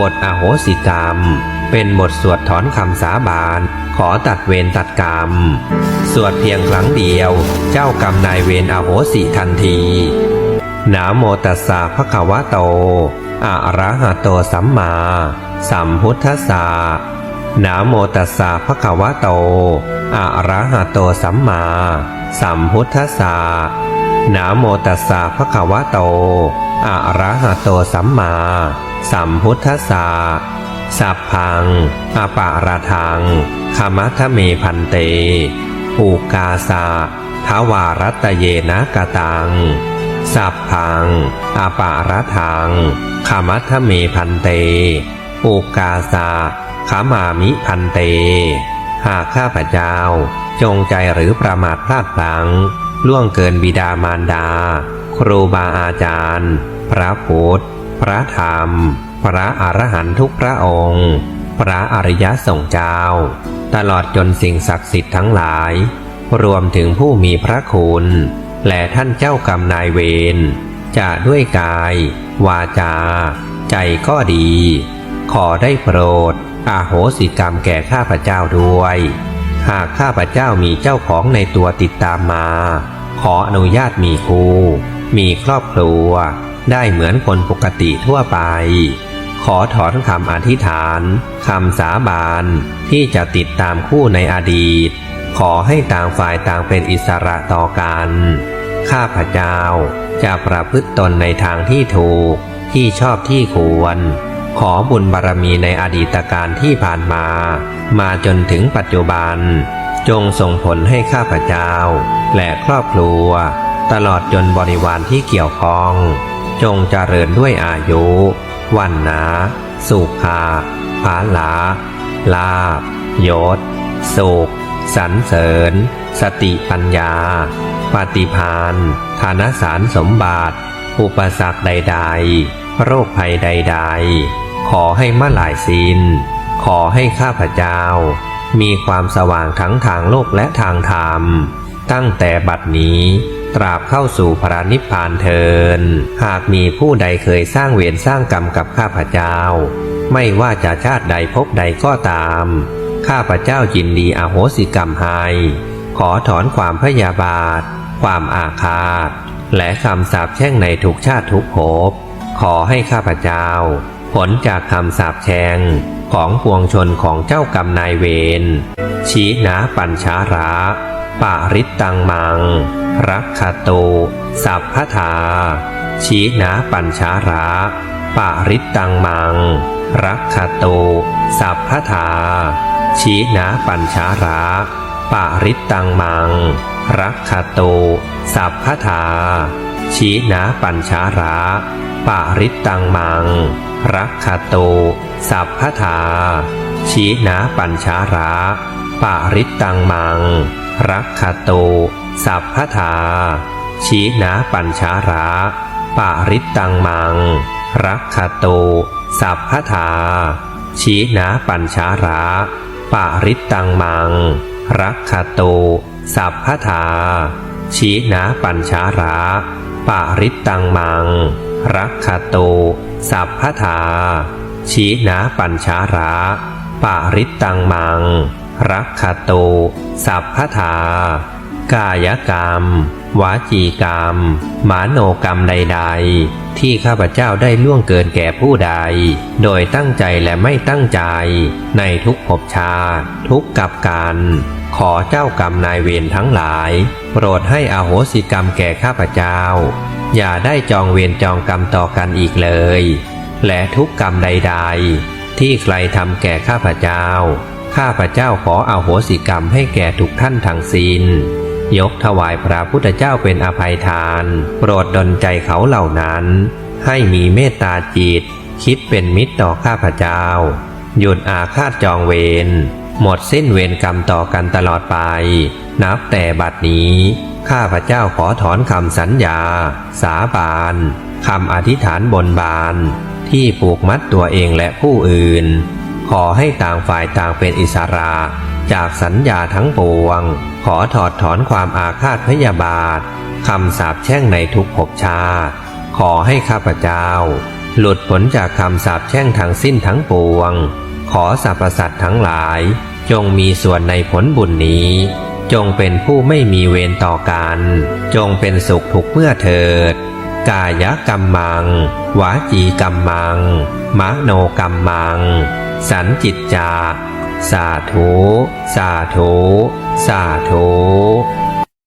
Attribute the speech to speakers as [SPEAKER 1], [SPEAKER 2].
[SPEAKER 1] บทอโหสิกรรม เป็นบทสวดถอนคำสาบาน ขอตัดเวรตัดกรรม สวดเพียงครั้งเดียว เจ้ากรรมนายเวรอโหสิทันทีนะโมตัสสะภะคะวะโตอะระหะโตสัมมาสัมพุทธัสสะนะโมตัสสะภะคะวะโตอะระหะโตสัมมาสัมพุทธัสสะนะโมตัสสะภะคะวะโต อะระหะโตสัมมา สัมพุทธัสสะสัพพังอปาราทังขมัทเมพันเตปูกาสะทวารัตเยนะกะตัง สัพพังอปาราทังขมัทเมพันเตปูกาสะขามามิพันเต หากข้าพเจ้า จงใจหรือประมาทพลาดพลั้ง ล่วงเกินบิดามารดา ครูบาอาจารย์ พระพุทธ พระธรรม พระอรหันตุกพระองค์ พระอริยสงฆ์เจ้า ตลอดจนสิ่งศักดิ์สิทธิ์ทั้งหลาย รวมถึงผู้มีพระคุณ และท่านเจ้ากรรมนายเวรจะด้วยกาย วาจา ใจก็ดี ขอได้โปรดอาโหสิกรรมแก่ข้าพเจ้าด้วย หากข้าพเจ้ามีเจ้าของในตัวติดตามมา ขออนุญาตมีคู่มีครอบครัว ได้เหมือนคนปกติทั่วไป ขอถอนคำอธิษฐานคำสาบานที่จะติดตามคู่ในอดีต ขอให้ต่างฝ่ายต่างเป็นอิสระต่อกัน ข้าพเจ้าจะประพฤติตนในทางที่ถูกที่ชอบที่ควร ขอบุญบารมีในอดีตการที่ผ่านมา มาจนถึงปัจจุบัน จงส่งผลให้ข้าพเจ้า และครอบครัว ตลอดจนบริวารที่เกี่ยวข้อง จงเจริญด้วยอายุ วันนา สุขาภาลา ลาบยศสุขสรรเสริญ สติปัญญา ปฏิพานธนสารสมบัติ อุปสรรคใด ๆ โรคภัยใด ๆ ขอให้มาหลายสินขอให้ข้าพเจ้า มีความสว่างทั้งทางโลกและทางธรรม ตั้งแต่บัดนี้ ตราบเข้าสู่พระนิพพานเทิน หากมีผู้ใดเคยสร้างเวรสร้างกรรมกับข้าพเจ้า ไม่ว่าจะชาติใดภพใดก็ตาม ข้าพเจ้ายินดีอโหสิกรรมให้ขอถอนความพยาบาท ความอาฆาต และคำสาปแช่งในทุกชาติทุกภพ ขอให้ข้าพเจ้า ผลจากคำสาปแช่งของปวงชนของเจ้ากรรมนายเวร ชี้นาปัญชาระ ปาริตตังมังรักขโตสัพพทาชี้นาปัญชาระปาริตตังมังรักขโตสัพพทาชี้นาปัญชาระปาริตตังมัง รักขโต สัพพทา ชีนาปัญชาระปาริตังมัง รักขโต สัพพทา ชี้นาปัญชาระปาริตังมัง รักขโต สัพพทา ชี้นาปัญชาระปาริตตังมัง รักขโต สัพพทา ชี้นาปัญชาระปาริตตังมัง รักขโต สัพพทา ชี้นาปัญชาระปาริตตังมัง รักขโต สัพพทา ชี้นาปัญชาระปาริตตังมัง รักขโต สัพพทากายกรรม วาจีกรรมมโนกรรมใด ๆ ที่ข้าพเจ้าได้ล่วงเกินแก่ผู้ใด โดยตั้งใจและไม่ตั้งใจ ในทุกภพชาติทุกกับการขอเจ้ากรรมนายเวรทั้งหลาย โปรดให้อโหสิกรรมแก่ข้าพเจ้า อย่าได้จองเวรจองกรรมต่อกันอีกเลย และทุกกรรมใด ๆ ที่ใครทำแก่ข้าพเจ้า ข้าพระเจ้าขออโหสิกรรมให้แก่ทุกท่านทั้งสิ้นยกถวายพระพุทธเจ้าเป็นอภัยทาน โปรดดลใจเขาเหล่านั้น ให้มีเมตตาจิต คิดเป็นมิตรต่อข้าพเจ้า หยุดอาฆาตจองเวรหมดสิ้นเวรกรรมต่อกันตลอดไป นับแต่บัดนี้ ข้าพเจ้าขอถอนคำสัญญา สาบานคำอธิษฐานบนบาน ที่ผูกมัดตัวเองและผู้อื่น ขอให้ต่างฝ่ายต่างเป็นอิสระ จากสัญญาทั้งปวง ขอถอดถอนความอาฆาตพยาบาทคำสาปแช่งในทุกภพชา ขอให้ข้าพเจ้า หลุดพ้นจากคำสาปแช่งทั้งสิ้นทั้งปวง ขอสรรพสัตว์ทั้งหลาย จงมีส่วนในผลบุญนี้ จงเป็นผู้ไม่มีเวรต่อกัน จงเป็นสุขทุกเมื่อเถิด กายกรรมมัง วาจีกรรมมังมโนกรรมมัง สันจิตจา สาธุ สาธุ สาธุ